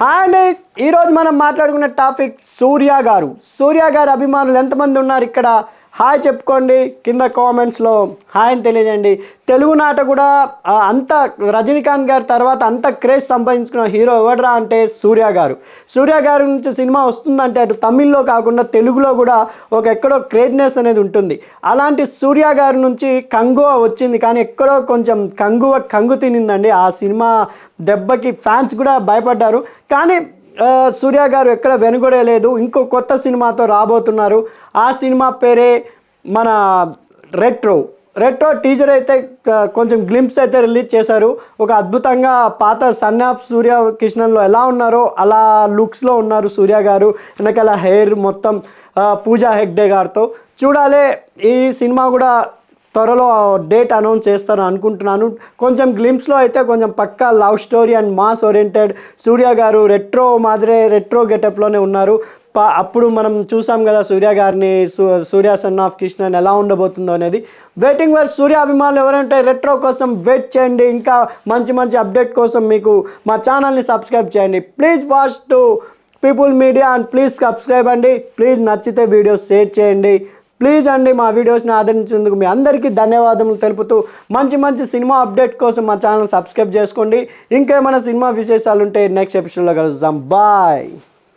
Hi ఈరోజు మనం మాట్లాడుకున్న టాపిక్ సూర్య గారు. సూర్య గారు అభిమానులు ఎంతమంది ఉన్నారు ఇక్కడ? హాయ్ చెప్పుకోండి. కింద కామెంట్స్లో హాయ్ అని తెలియజేయండి. తెలుగు నాట కూడా అంత రజనీకాంత్ గారి తర్వాత అంత క్రేజ్ సంపాదించుకున్న హీరో ఎవడరా అంటే సూర్య గారు. సూర్య గారి నుంచి సినిమా వస్తుందంటే అటు తమిళ్ళో కాకుండా తెలుగులో కూడా ఒక ఎక్కడో క్రేజ్నెస్ అనేది ఉంటుంది. అలాంటి సూర్య గారి నుంచి కంగువ వచ్చింది. కానీ ఎక్కడో కొంచెం కంగువ కంగు తినిందండి. ఆ సినిమా దెబ్బకి ఫ్యాన్స్ కూడా భయపడ్డారు. కానీ సూర్య గారు ఎక్కడ వెనుగడే లేదు. ఇంకో కొత్త సినిమాతో రాబోతున్నారు. ఆ సినిమా పేరే మన రెట్రో. రెట్రో టీజర్ అయితే కొంచెం గ్లింప్స్ అయితే రిలీజ్ చేశారు. ఒక అద్భుతంగా పాత సన్ ఆఫ్ సూర్య కృష్ణన్లో ఎలా ఉన్నారో అలా లుక్స్లో ఉన్నారు సూర్య గారు. వెనకాల హెయిర్ మొత్తం పూజా హెగ్డే గారితో. చూడాలి ఈ సినిమా కూడా త్వరలో డేట్ అనౌన్స్ చేస్తారని అనుకుంటున్నాను. కొంచెం గ్లిమ్స్లో అయితే కొంచెం పక్కా love story and mass oriented Surya గారు రెట్రో మాదిరే రెట్రో గెటప్లోనే ఉన్నారు. ప అప్పుడు మనం చూసాం కదా సూర్య గారిని సూ సూర్య సన్ ఆఫ్ కృష్ణన్ ఎలా ఉండబోతుందో అనేది. వెయిటింగ్ ఫర్ సూర్య అభిమానులు ఎవరంటే రెట్రో కోసం వెయిట్ చేయండి. ఇంకా మంచి మంచి అప్డేట్ కోసం మీకు మా ఛానల్ని సబ్స్క్రైబ్ చేయండి. Please watch two people media and please subscribe అండి. ప్లీజ్ నచ్చితే వీడియోస్ షేర్ చేయండి. ప్లీజ్ అండి మా వీడియోస్ని ఆదరించేందుకు మీ అందరికీ ధన్యవాదములు తెలుపుతూ మంచి మంచి సినిమా అప్డేట్ కోసం మా ఛానల్ సబ్స్క్రైబ్ చేసుకోండి. ఇంకేమైనా సినిమా విశేషాలు ఉంటే నెక్స్ట్ ఎపిసోడ్లో కలుద్దాం. బాయ్